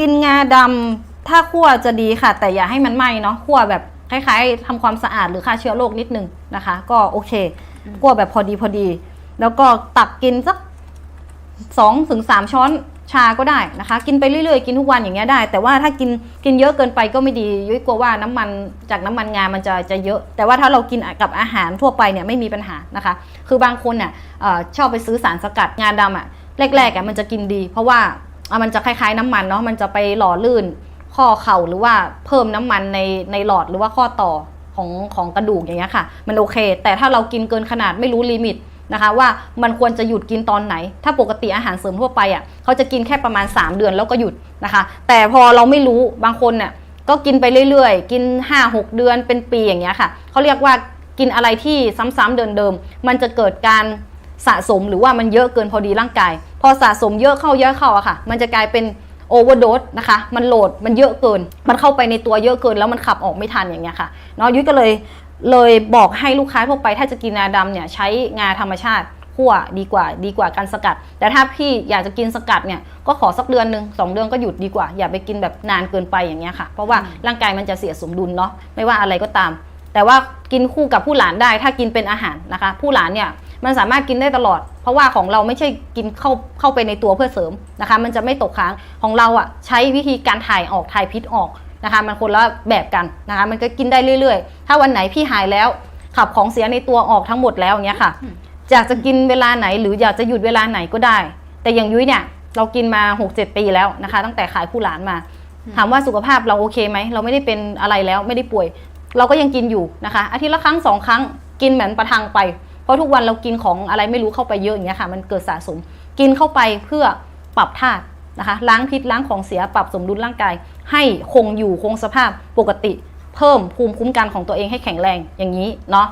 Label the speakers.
Speaker 1: กินงาดำถ้าคั่วจะดีค่ะ แต่อย่าให้มันไหม้เนาะคั่วแบบคล้ายๆทำความสะอาดหรือฆ่าเชื้อโรคนิดนึงนะคะ ก็โอเคคั่วแบบพอดีพอดี แล้วก็ตักกินสักสองถึงสามช้อนชาก็ได้นะคะ กินไปเรื่อยๆ กินทุกวันอย่างเงี้ยได้ แต่ว่าถ้ากินกินเยอะเกินไปก็ไม่ดียุ้ยกลัวว่าน้ำมันจากน้ำมันงามันจะจะเยอะ แต่ว่าถ้าเรากินกับอาหารทั่วไปเนี่ยไม่มีปัญหานะคะ คือบางคนเนี่ยเออชอบไปซื้อสารสกัดงาดำอะแรกๆอะมันจะกินดี เพราะว่า อะมันจะคล้ายๆน้ำมันเนาะมันจะไปหล่อลื่นข้อเข่าหรือว่าเพิ่มน้ำมันในในหลอดหรือว่าข้อต่อของของกระดูกอย่างเงี้ยค่ะ มันโอเค แต่ถ้าเรากินเกินขนาดไม่รู้ลิมิตนะคะ ว่ามันควรจะหยุดกินตอนไหน ถ้าปกติอาหารเสริมทั่วไปอะเขาจะกินแค่ประมาณ 3 เดือนแล้วก็หยุดนะคะ แต่พอเราไม่รู้บางคนเนี่ยก็กินไปเรื่อยๆ กิน 5-6 เดือนเป็นปีอย่างเงี้ยค่ะเขาเรียกว่ากินอะไรที่ซ้ำๆเดิมๆมันจะเกิดการ สะสมหรือว่ามันเยอะเกินพอดีร่างกาย พอสะสมเยอะเข้าเยอะเข้าอะค่ะ มันจะกลายเป็นโอเวอร์โดสนะคะ มันโหลดมันเยอะเกิน มันเข้าไปในตัวเยอะเกิน แล้วมันขับออกไม่ทันอย่างเงี้ยค่ะเนาะยุ้ยก็เลยเลยบอกให้ลูกค้าทั่วไปถ้าจะกินงาดำเนี่ยใช้งาธรรมชาติคั่วดีกว่าดีกว่าการสกัด แต่ถ้าพี่อยากจะกินสกัดเนี่ยก็ขอสักเดือนหนึ่งสองเดือนก็หยุดดีกว่า อย่าไปกินแบบนานเกินไปอย่างเงี้ยค่ะ เพราะว่าร่างกายมันจะเสียสมดุลเนาะไม่ว่าอะไรก็ตาม แต่ว่ากินคู่กับผู้หลานได้ ถ้ากินเป็นอาหารนะคะ ผู้หลานเนี่ย มันสามารถกินได้ตลอด เพราะว่าของเราไม่ใช่กินเข้าเข้าไปในตัวเพื่อเสริมนะคะ มันจะไม่ตกค้างของเราอะ่ะใช้วิธีการถ่ายออกถ่ายพิษออกนะคะ มันคนละแบบกันนะคะ มันก็กินได้เรื่อยๆ ถ้าวันไหนพี่หายแล้ว ขับของเสียในตัวออกทั้งหมดแล้วอย่างเงี้ยค่ะอยากจะกินเวลาไหนหรืออยากจะหยุดเวลาไหนก็ได้ แต่อย่างยุ้ยเนี่ยเรากินมา 6-7 ปีแล้วนะคะ ตั้งแต่ขายผู้หลานมา ถามว่าสุขภาพเราโอเคไหม เราไม่ได้เป็นอะไรแล้วไม่ได้ป่วย เราก็ยังกินอยู่นะคะ อาทิตย์ละครั้งสองครั้งกินเหมือนประทังไป เพราะทุกวันเรากินของอะไรไม่รู้เข้าไปเยอะอย่างเงี้ยค่ะ มันเกิดสะสม กินเข้าไปเพื่อปรับธาตุนะคะล้างพิษล้างของเสียปรับสมดุลร่างกาย ให้คงอยู่คงสภาพปกติ เพิ่มภูมิคุ้มกันของตัวเองให้แข็งแรงอย่างนี้เนาะ